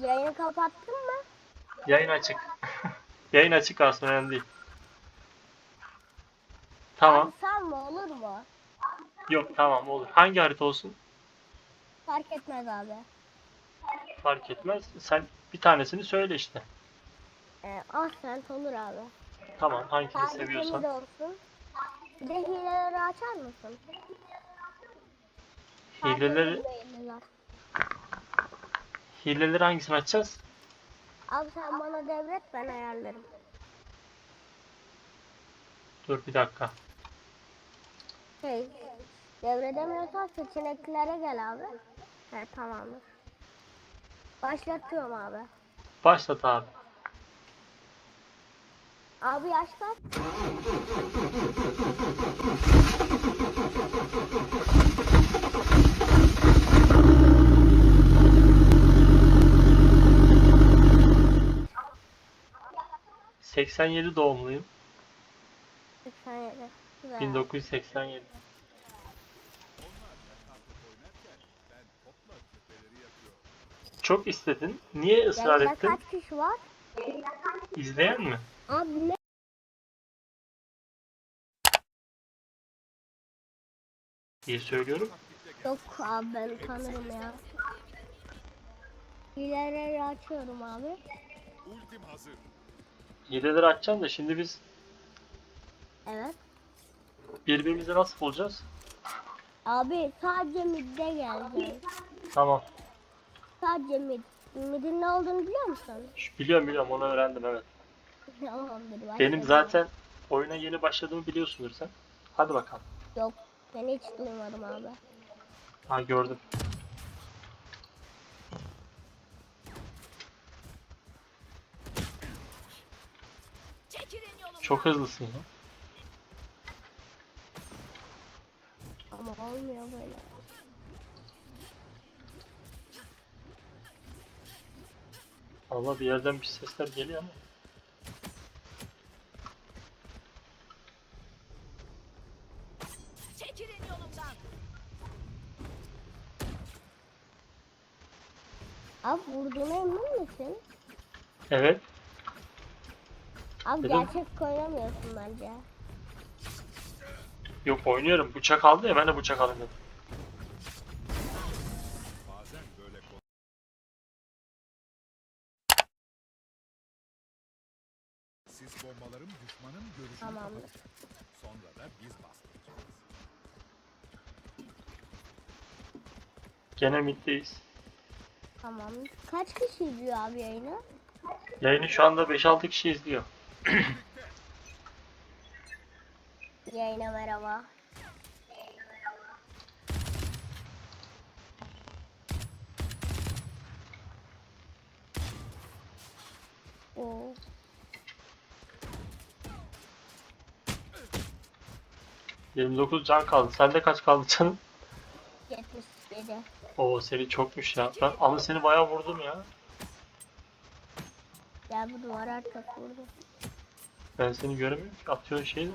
Yayını kapattın mı? Yayın açık. Yayın açık aslında önemli değil. Tamam. Sal mı olur mu? Yok tamam olur. Hangi harita olsun? Fark etmez abi. Fark etmez. Sen bir tanesini söyle işte. Ee, Ascent olur abi. Tamam hangisini Tarihimiz seviyorsan. de olsun. Bir de hileleri açar mısın? Hileleri, hileler. Hileleri hangisini açacağız? Abi sen bana devret ben ayarlarım. Dur bir dakika. Şey, devredemiyorsan seçeneklere gel abi. Evet tamamdır. Başlatıyorum abi. Başlat abi. Abi yaş kaç? — 87 doğumluyum. 87. Güzel. 1987. Çok istedin. Niye ısrar Yayında ettin? kaç kişi var? İzleyen mi? Abi ne? diye söylüyorum. Yok abi ben tanırım ya. Hileleri açıyorum abi. Ultim hazır. Hileleri açacağım da şimdi biz Evet. birbirimizi nasıl bulacağız? Abi sadece midde geldi. Tamam. Sadece mid. Midin ne olduğunu biliyor musun? Şu- Biliyorum biliyorum onu öğrendim evet. Tamamdır. Benim zaten oyuna yeni başladığımı biliyorsundur sen. Hadi bakalım. Yok. Ben hiç duymadım abi. Ha gördüm. Çok hızlısın ya. Ama olmuyor böyle. Allah bir yerden bir sesler geliyor ama. Çekilin yolumdan. Abi vurduğuna emin misin? Evet. Abi Dedim. gerçek oynamıyorsun bence. Yok oynuyorum. Bıçak aldı ya ben de bıçak alayım dedim. Bazen böyle konu. Siz bombalarım düşmanın görüşünü Tamamdır. Sonra da biz bastıracağız. Gene middeyiz. Tamam. Kaç kişi izliyor abi yayını? Yayını şu anda 5-6 kişi izliyor. Yayına merhaba. Oo. ...29 can kaldı. Sende kaç kaldı canım? 77. Oo seni çokmuş ya. Ben ama seni bayağı vurdum ya. Gel bu duvara artık vurdu. Ben seni göremiyorum ki. Atıyorsun şeyi de.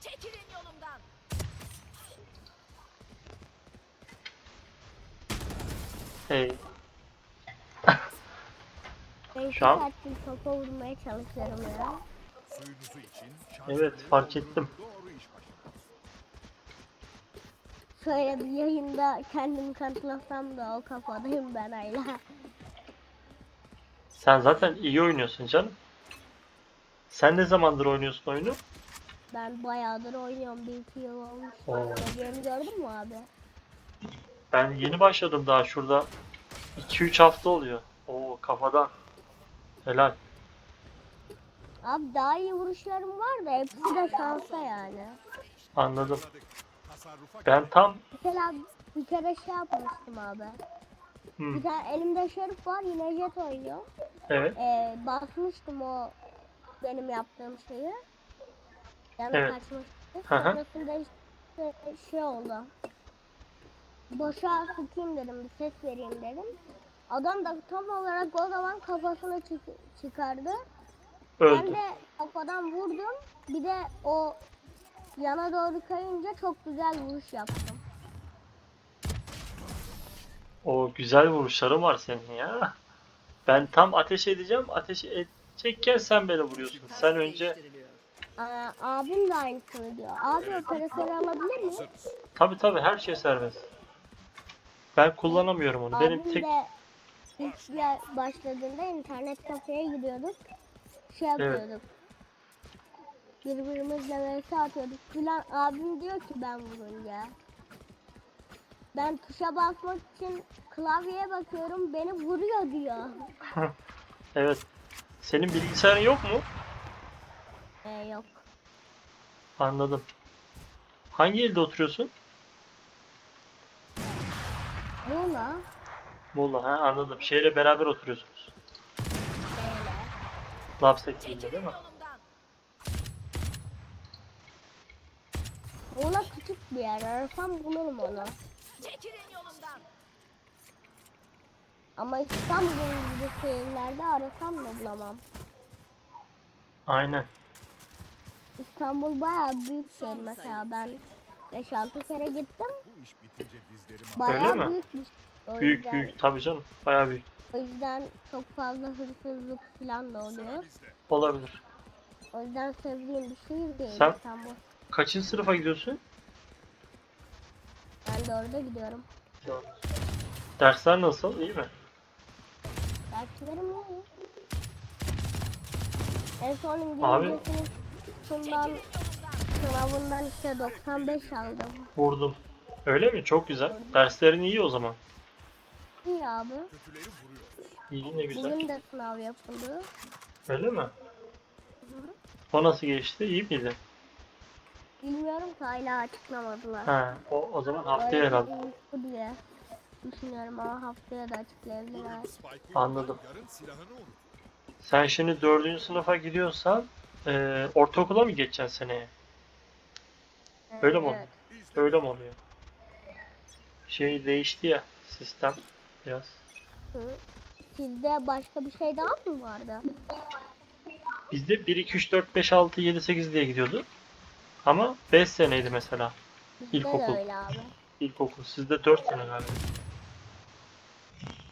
Çekilin yolumdan. Hey. Şu an- saattir topa vurmaya çalışıyorum ya. Suyunuzu için şans Evet fark ettim. doğru iş başına. Şöyle bir yayında kendimi kanıtlasam da o kafadayım ben hala. Sen zaten iyi oynuyorsun canım. Sen ne zamandır oynuyorsun oyunu? Ben bayağıdır oynuyorum. Bir iki yıl olmuş. Oo. Gördün mü abi? Ben yeni başladım daha şurada. 2-3 hafta oluyor. Oo kafadan. Helal. Abi daha iyi vuruşlarım var da hepsi de şansa yani. Anladım. Ben tam Mesela bir kere şey yapmıştım abi. Hı, Bir tane elimde şerif var yine jet oynuyor. evet. Ee, basmıştım o benim yaptığım şeyi. Yani Evet. Sonrasında işte şey oldu. Boşa sıkayım dedim, bir ses vereyim dedim. Adam da tam olarak o zaman kafasını çık- çıkardı. Ben Öldü. de kafadan vurdum. Bir de o yana doğru kayınca çok güzel vuruş yaptım. O güzel vuruşların var senin ya. Ben tam ateş edeceğim. Ateş edecekken sen beni vuruyorsun. Sen önce Aa, abim de aynısını diyor. Abi operatörü alabilir mi? Tabi tabi her şey serbest. Ben kullanamıyorum onu. Benim Abim tek de bir başladığında internet kafeye gidiyorduk. Şey yapıyorduk. Birbirimizle vs atıyorduk filan. Abim diyor ki ben vurunca. Ben tuşa basmak için klavyeye bakıyorum beni vuruyor diyor. evet. Senin bilgisayarın yok mu? Ee, yok. Anladım. Hangi ilde oturuyorsun? Muğla. Muğla. Ha anladım. Şeyle beraber oturuyorsunuz. Böyle. Lapsek ilde değil mi? Muğla küçük bir yer. Arasam bulurum onu. Çekilin. Ama İstanbul gibi şehirlerde arasam da bulamam. Aynen. İstanbul bayağı büyük şehir mesela ben 5-6 kere gittim. Bayağı mi? büyük bir o Büyük yüzden, büyük. Tabii canım. Bayağı büyük. O yüzden çok fazla hırsızlık falan da oluyor. Olabilir. O yüzden sevdiğim bir şehir değil Sen- İstanbul. Kaçıncı sınıfa gidiyorsun? Ben de orada gidiyorum. Dersler nasıl? İyi mi? Derslerim iyi. En son Abi. Sınıfından sınavından işte 95 aldım. Vurdum. Öyle mi? Çok güzel. Derslerin iyi o zaman. İyi abi. İyi ne güzel. Bugün de sınav yapıldı. Öyle mi? O nasıl geçti? İyi miydi? Bilmiyorum ki hala açıklamadılar. Ha, o, o zaman haftaya herhalde. diye düşünüyorum ama haftaya da açıklayabilirler. Anladım. Sen şimdi dördüncü sınıfa gidiyorsan e, ortaokula mı geçeceksin seneye? Öyle mi Evet. oluyor? Öyle mi oluyor? Şey değişti ya sistem biraz. Hı. Sizde başka bir şey daha mı vardı? Bizde 1, 2, 3, 4, 5, 6, 7, 8 diye gidiyordu. Ama 5 seneydi mesela. Bizde İlkokul. de öyle abi. İlkokul. Sizde 4 sene galiba.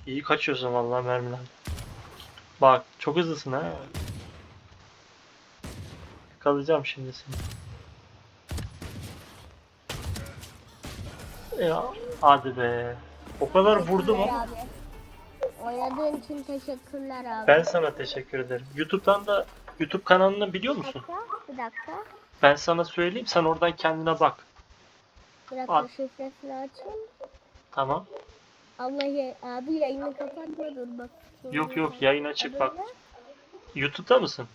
İyi kaçıyorsun vallahi mermiden. Bak çok hızlısın ha. Kalacağım şimdi seni. Ya hadi be. O kadar vurdum ama. Abi. Oynadığın için teşekkürler abi. Ben sana teşekkür ederim. YouTube'dan da YouTube kanalını biliyor Bir musun? dakika, bir dakika. Ben sana söyleyeyim sen oradan kendine bak. Bir dakika At. şifresini açayım. Tamam. Allah ya, abi yayını kapatma dur bak. Yok yok yayın açık bak. YouTube'da mısın?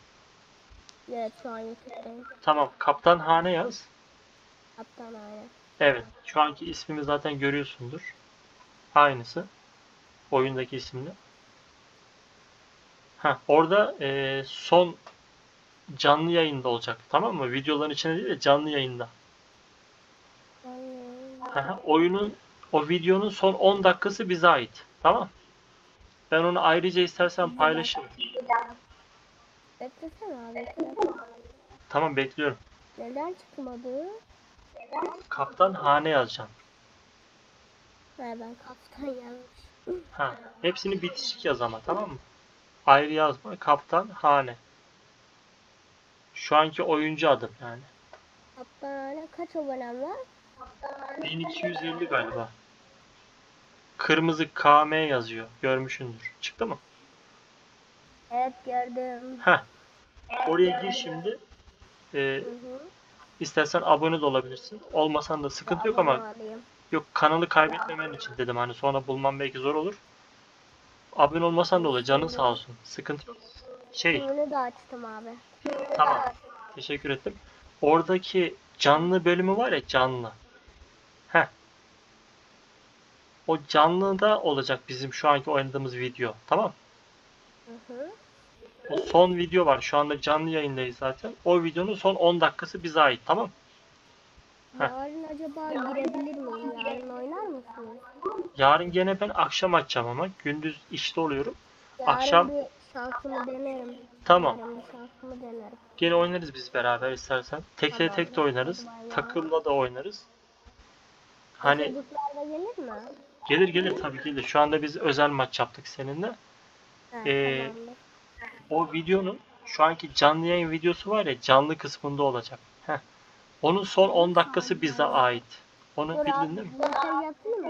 Evet şu an YouTube'dayım. Tamam. Kaptan Hane yaz. Kaptan aynen. Evet. Şu anki ismimi zaten görüyorsundur. Aynısı. Oyundaki isimle. Ha, orada e, son canlı yayında olacak. Tamam mı? Videoların içinde değil de canlı yayında. Aha, oyunun o videonun son 10 dakikası bize ait. Tamam? Ben onu ayrıca istersen paylaşırım. Beklesene abi. Tamam bekliyorum. Neden çıkmadı? Kaptan Hane yazacağım. Ha, ben kaptan yazmış. Ha, hepsini bitişik yaz ama tamam mı? Ayrı yazma. Kaptan Hane. Şu anki oyuncu adım yani. Kaptan aynen kaç abonem var? 1250 galiba. Kırmızı KM yazıyor. Görmüşsündür. Çıktı mı? Evet gördüm. Heh. Oraya gir şimdi. Ee, Hı hı. istersen abone de olabilirsin. Olmasan da sıkıntı yok ama olayım. yok kanalı kaybetmemen için dedim. Hani sonra bulman belki zor olur. Abone olmasan da olur. Canın sağ olsun. Sıkıntı yok. Şey Bunu da açtım abi. Tamam. Teşekkür ettim. Oradaki canlı bölümü var ya canlı. Heh. O canlıda olacak bizim şu anki oynadığımız video. Tamam. Hı hı. O son video var. Şu anda canlı yayındayız zaten. O videonun son 10 dakikası bize ait. Tamam. Heh. Yarın acaba girebilir miyim? Yarın oynar mısınız? Yarın gene ben akşam açacağım ama. Gündüz işte oluyorum. Yarın Akşam- bir şansımı denerim. Tamam. Yarın bir şansımı denerim. Gene oynarız biz beraber istersen. Tek Tamam. tek de oynarız. Takımla da oynarız. Hani Çocuklar da gelir mi? Gelir gelir tabii gelir. Şu anda biz özel maç yaptık seninle. Ee. O videonun şu anki canlı yayın videosu var ya canlı kısmında olacak. Heh. Onun son 10 dakikası bize ait. Onu bildin değil mi?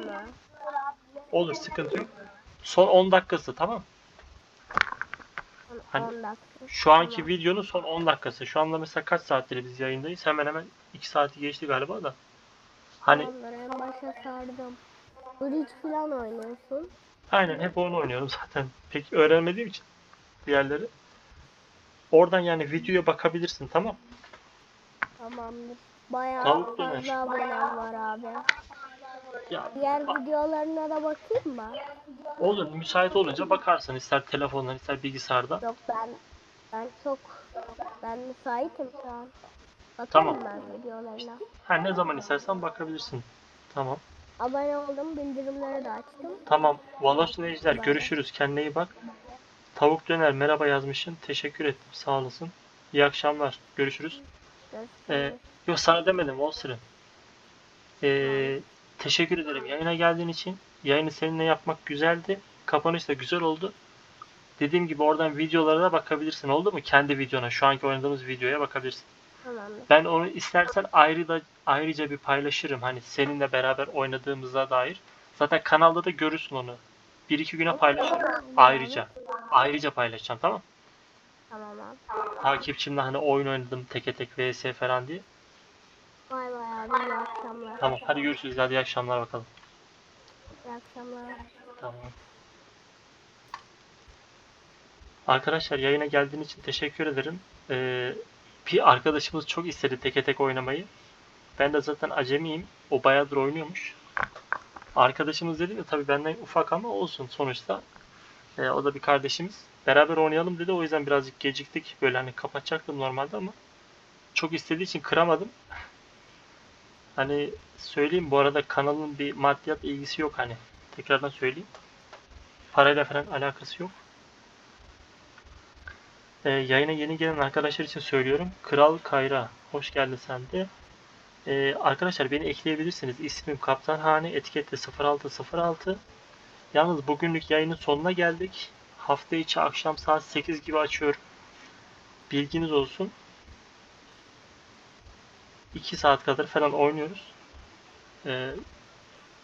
mı? Olur sıkıntı yok. Son 10 dakikası tamam. Hani. Şu anki videonun son 10 dakikası. Şu anda mesela kaç saattir biz yayındayız? Hemen hemen 2 saati geçti galiba da. Hani Tamamdır en başa sardım. Bridge falan oynuyorsun. aynen hep onu oynuyorum zaten. Pek öğrenmediğim için diğerleri. Oradan yani videoya bakabilirsin tamam. Tamamdır. Bayağı Tavuk fazla abonem var abi. Ya Diğer videolarına da bakayım mı? olur müsait olunca bakarsın ister telefondan ister bilgisayarda. Yok ben ben çok ben müsaitim şu an. Bakarım Tamam. ben videolarına. Ha ne zaman istersen bakabilirsin. Tamam. Abone oldum, bildirimleri de açtım. Tamam. Valos Ejder görüşürüz. Kendine iyi bak. Tavuk döner merhaba yazmışsın. Teşekkür ettim. Sağ olasın. İyi akşamlar. Görüşürüz. Ee, yok sana demedim Wolster'ın. Ee, teşekkür ederim yayına geldiğin için. Yayını seninle yapmak güzeldi. Kapanış da güzel oldu. Dediğim gibi oradan videolara da bakabilirsin. Oldu mu? Kendi videona, şu anki oynadığımız videoya bakabilirsin. Tamamdır. Ben onu istersen ayrı da ayrıca bir paylaşırım. Hani seninle beraber oynadığımıza dair. Zaten kanalda da görürsün onu. Bir iki güne paylaşırım. Ayrıca. Ayrıca paylaşacağım tamam Tamam abi. Takipçimle hani oyun oynadım teke tek vs falan diye. Bay bay abi iyi akşamlar. Tamam hadi görüşürüz. Hadi iyi akşamlar bakalım. İyi akşamlar. Tamam. Arkadaşlar yayına geldiğiniz için teşekkür ederim. Ee, bir arkadaşımız çok istedi teke tek oynamayı. Ben de zaten acemiyim. O bayağıdır oynuyormuş. Arkadaşımız dedi de tabii benden ufak ama olsun sonuçta. Ee, o da bir kardeşimiz. Beraber oynayalım dedi. O yüzden birazcık geciktik. Böyle hani kapatacaktım normalde ama çok istediği için kıramadım. Hani söyleyeyim bu arada kanalın bir maddiyat ilgisi yok hani. Tekrardan söyleyeyim. Parayla falan alakası yok. Ee, yayına yeni gelen arkadaşlar için söylüyorum. Kral Kayra. Hoş geldin sen de. Ee, arkadaşlar beni ekleyebilirsiniz. İsmim Kaptan Hani. Etikette 0606. Yalnız bugünlük yayının sonuna geldik. Hafta içi akşam saat 8 gibi açıyorum. Bilginiz olsun. 2 saat kadar falan oynuyoruz. Ee,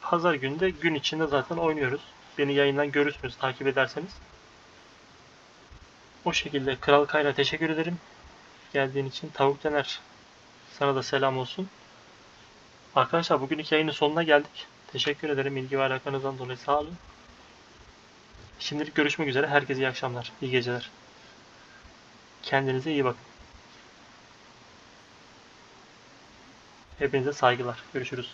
Pazar günü de gün içinde zaten oynuyoruz. Beni yayından görürsünüz takip ederseniz. O şekilde Kral Kayra teşekkür ederim. Geldiğin için tavuk dener. Sana da selam olsun. Arkadaşlar bugünlük yayının sonuna geldik. Teşekkür ederim ilgi ve alakanızdan dolayı sağ olun. Şimdilik görüşmek üzere. Herkese iyi akşamlar. iyi geceler. Kendinize iyi bakın. Hepinize saygılar. Görüşürüz.